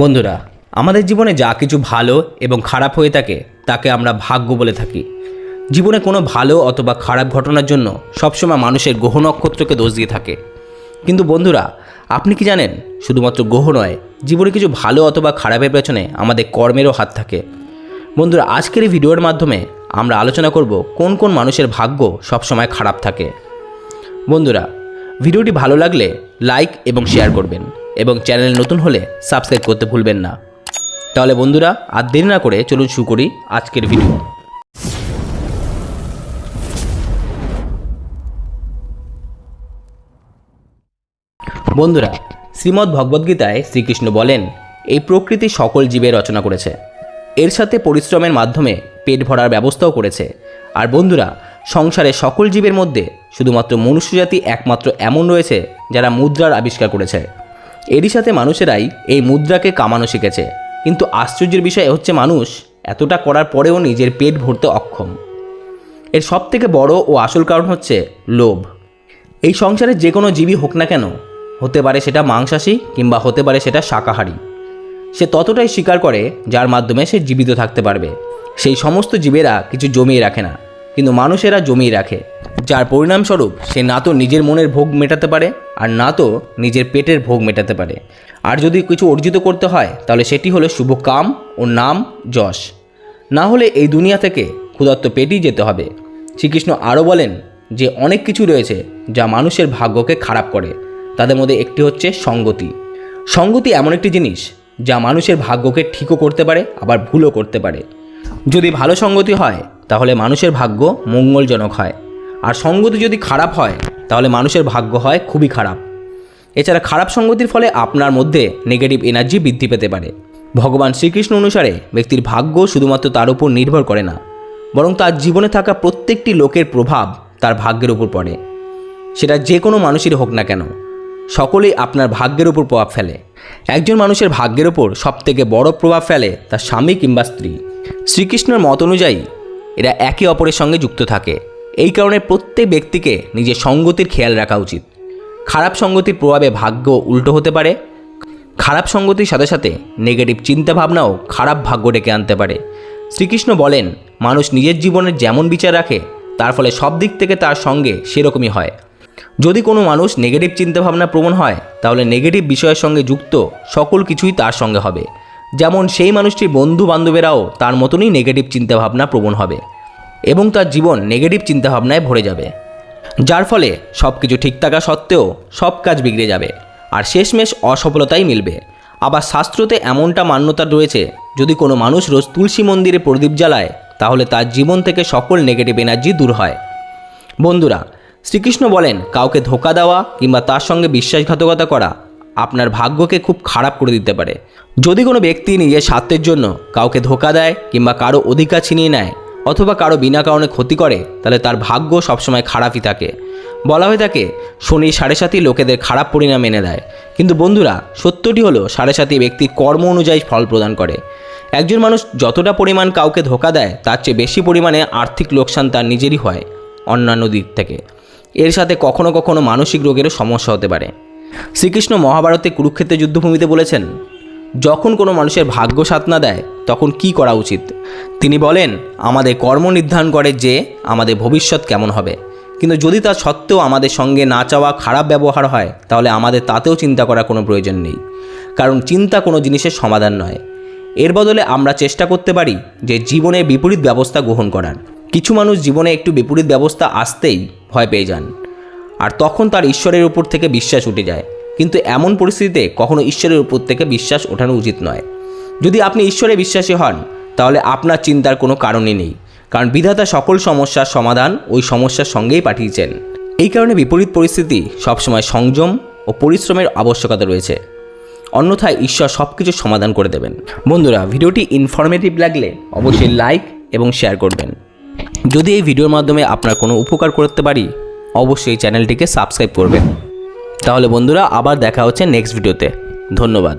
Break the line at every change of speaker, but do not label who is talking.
বন্ধুরা, আমাদের জীবনে যা কিছু ভালো এবং খারাপ হয়ে থাকে, তাকে আমরা ভাগ্য বলে থাকি। জীবনে কোনো ভালো অথবা খারাপ ঘটনার জন্য সবসময় মানুষের গ্রহ নক্ষত্রকে দোষ দিয়ে থাকে। কিন্তু বন্ধুরা, আপনি কি জানেন, শুধুমাত্র গ্রহ নয়, জীবনে কিছু ভালো অথবা খারাপের পেছনে আমাদের কর্মেরও হাত থাকে। বন্ধুরা, আজকের এই ভিডিওর মাধ্যমে আমরা আলোচনা করব কোন কোন মানুষের ভাগ্য সবসময় খারাপ থাকে। বন্ধুরা, ভিডিওটি ভালো লাগলে লাইক এবং শেয়ার করবেন। এবং চ্যানেল নতুন হলে সাবস্ক্রাইব করতে ভুলবেন না। তাহলে বন্ধুরা, আর দেরি না করে চলুন শুরু করি আজকের ভিডিও বন্ধুরা, শ্রীমদ্ ভগবদ্গীতায় শ্রীকৃষ্ণ বলেন, এই প্রকৃতি সকল জীবের রচনা করেছে। এর সাথে পরিশ্রমের মাধ্যমে পেট ভরার ব্যবস্থাও করেছে। আর বন্ধুরা, সংসারে সকল জীবের মধ্যে শুধুমাত্র মনুষ্যজাতি একমাত্র এমন রয়েছে যারা মুদ্রার আবিষ্কার করেছে। এরই সাথে মানুষেরাই এই মুদ্রাকে কামানো শিখেছে। কিন্তু আশ্চর্যের বিষয় হচ্ছে মানুষ এতটা করার পরেও নিজের পেট ভরতে অক্ষম। এর সব থেকে বড় ও আসল কারণ হচ্ছে লোভ। এই সংসারে যে কোনো জীবই হোক না কেন, হতে পারে সেটা মাংসাশী কিংবা হতে পারে সেটা শাকাহারী। সে ততটাই স্বীকার করে যার মাধ্যমে সে জীবিত থাকতে পারবে। সেই সমস্ত জীবেরা কিছু জমিয়ে রাখে না, কিন্তু মানুষেরা জমিয়ে রাখে। যার পরিণামস্বরূপ সে না তো নিজের মনের ভোগ মেটাতে পারে আর না তো নিজের পেটের ভোগ মেটাতে পারে। আর যদি কিছু অর্জিত করতে হয়, তাহলে সেটি হলো শুভ কাম ও নাম যশ। না হলে এই দুনিয়া থেকে ক্ষুধার্ত পেটেই যেতে হবে। শ্রীকৃষ্ণ আরও বলেন যে, অনেক কিছু রয়েছে যা মানুষের ভাগ্যকে খারাপ করে। তাদের মধ্যে একটি হচ্ছে সঙ্গতি। সঙ্গতি এমন একটি জিনিস যা মানুষের ভাগ্যকে ঠিকও করতে পারে, আবার ভুলও করতে পারে। যদি ভালো সঙ্গতি হয়, তাহলে মানুষের ভাগ্য মঙ্গলজনক হয়। আর সঙ্গতি যদি খারাপ হয়, তাহলে মানুষের ভাগ্য হয় খুবই খারাপ। এছাড়া খারাপ সঙ্গতির ফলে আপনার মধ্যে নেগেটিভ এনার্জি বৃদ্ধি পেতে পারে। ভগবান শ্রীকৃষ্ণ অনুসারে ব্যক্তির ভাগ্য শুধুমাত্র তার উপর নির্ভর করে না, বরং তার জীবনে থাকা প্রত্যেকটি লোকের প্রভাব তার ভাগ্যের উপর পড়ে। সেটা যে কোনো মানুষেরই হোক না কেন, সকলেই আপনার ভাগ্যের উপর প্রভাব ফেলে। একজন মানুষের ভাগ্যের ওপর সবথেকে বড় প্রভাব ফেলে তার স্বামী কিংবা স্ত্রী। শ্রীকৃষ্ণের মত অনুযায়ী, এরা একে অপরের সঙ্গে যুক্ত থাকে। এই কারণে প্রত্যেক ব্যক্তিকে নিজের সঙ্গতির খেয়াল রাখা উচিত। খারাপ সঙ্গতির প্রভাবে ভাগ্য উল্টো হতে পারে। খারাপ সঙ্গতির সাথে সাথে নেগেটিভ চিন্তাভাবনাও খারাপ ভাগ্য ডেকে আনতে পারে। শ্রীকৃষ্ণ বলেন, মানুষ নিজের জীবনের যেমন বিচার রাখে, তার ফলে সব দিক থেকে তার সঙ্গে সেরকমই হয়। যদি কোনো মানুষ নেগেটিভ চিন্তাভাবনা প্রবণ হয়, তাহলে নেগেটিভ বিষয়ের সঙ্গে যুক্ত সকল কিছুই তার সঙ্গে হবে। যেমন সেই মানুষটির বন্ধু বান্ধবেরাও তার মতনই নেগেটিভ চিন্তাভাবনা প্রবণ হবে। এবং তার জীবন নেগেটিভ চিন্তাভাবনায় ভরে যাবে। যার ফলে সব কিছু ঠিক থাকা সত্ত্বেও সব কাজ বিগড়ে যাবে আর শেষমেশ অসফলতাই মিলবে। আবার শাস্ত্রতে এমনটা মান্যতা রয়েছে, যদি কোনো মানুষ রোজ তুলসী মন্দিরে প্রদীপ জ্বালায়, তাহলে তার জীবন থেকে সকল নেগেটিভ এনার্জি দূর হয়। বন্ধুরা, শ্রীকৃষ্ণ বলেন, কাউকে ধোকা দেওয়া কিংবা তার সঙ্গে বিশ্বাসঘাতকতা করা আপনার ভাগ্যকে খুব খারাপ করে দিতে পারে। যদি কোনো ব্যক্তি নিজের স্বার্থের জন্য কাউকে ধোকা দেয় কিংবা কারও অধিকার ছিনিয়ে নেয় অথবা কারও বিনা কারণে ক্ষতি করে, তাহলে তার ভাগ্য সবসময় খারাপই থাকে। বলা হয়ে থাকে, শনি সাড়ে সাতই লোকেদের খারাপ পরিণাম এনে দেয়। কিন্তু বন্ধুরা, সত্যটি হলো, সাড়ে সাতই ব্যক্তির কর্ম অনুযায়ী ফল প্রদান করে। একজন মানুষ যতটা পরিমাণ কাউকে ধোকা দেয়, তার চেয়ে বেশি পরিমাণে আর্থিক লোকসান তার নিজেরই হয়, অন্যান্য দিক থেকে। এর সাথে কখনো কখনো মানসিক রোগেরও সমস্যা হতে পারে। শ্রীকৃষ্ণ মহাভারতে কুরুক্ষেত্রের যুদ্ধভূমিতে বলেছেন যখন কোনো মানুষের ভাগ্য সাথ না দেয়, তখন কি করা উচিত? তিনি বলেন, আমাদের কর্ম নির্ধারণ করে যে আমাদের ভবিষ্যৎ কেমন হবে। কিন্তু যদি তা সত্ত্বেও আমাদের সঙ্গে না চাওয়া খারাপ ব্যবহার হয়, তাহলে আমাদের তাতেও চিন্তা করার কোনো প্রয়োজন নেই। কারণ চিন্তা কোনো জিনিসের সমাধান নয়। এর বদলে আমরা চেষ্টা করতে পারি যে জীবনে বিপরীত ব্যবস্থা গ্রহণ করার। কিছু মানুষ জীবনে একটু বিপরীত ব্যবস্থা আসতেই ভয় পেয়ে যান। আর তখন তার ঈশ্বরের উপর থেকে বিশ্বাস উঠে যায়। কিন্তু এমন পরিস্থিতিতে কখনো ঈশ্বরের উপর থেকে বিশ্বাস ওঠানো উচিত নয়। যদি আপনি ঈশ্বরে বিশ্বাসী হন, তাহলে আপনার চিন্তার কোনো কারণই নেই, কারণ বিধাতা সকল সমস্যার সমাধান ওই সমস্যার সঙ্গেই পাঠিয়েছেন। এই কারণে বিপরীত পরিস্থিতি সবসময় সংযম ও পরিশ্রমের আবশ্যকতা রয়েছে। অন্যথায় ঈশ্বর সব কিছু সমাধান করে দেবেন। বন্ধুরা, ভিডিওটি ইনফরমেটিভ লাগলে অবশ্যই লাইক এবং শেয়ার করবেন। যদি এই ভিডিওর মাধ্যমে আপনার কোনো উপকার করতে পারি, অবশ্যই চ্যানেলটিকে সাবস্ক্রাইব করবেন। তাহলে বন্ধুরা আবার দেখা হচ্ছে নেক্সট ভিডিওতে ধন্যবাদ।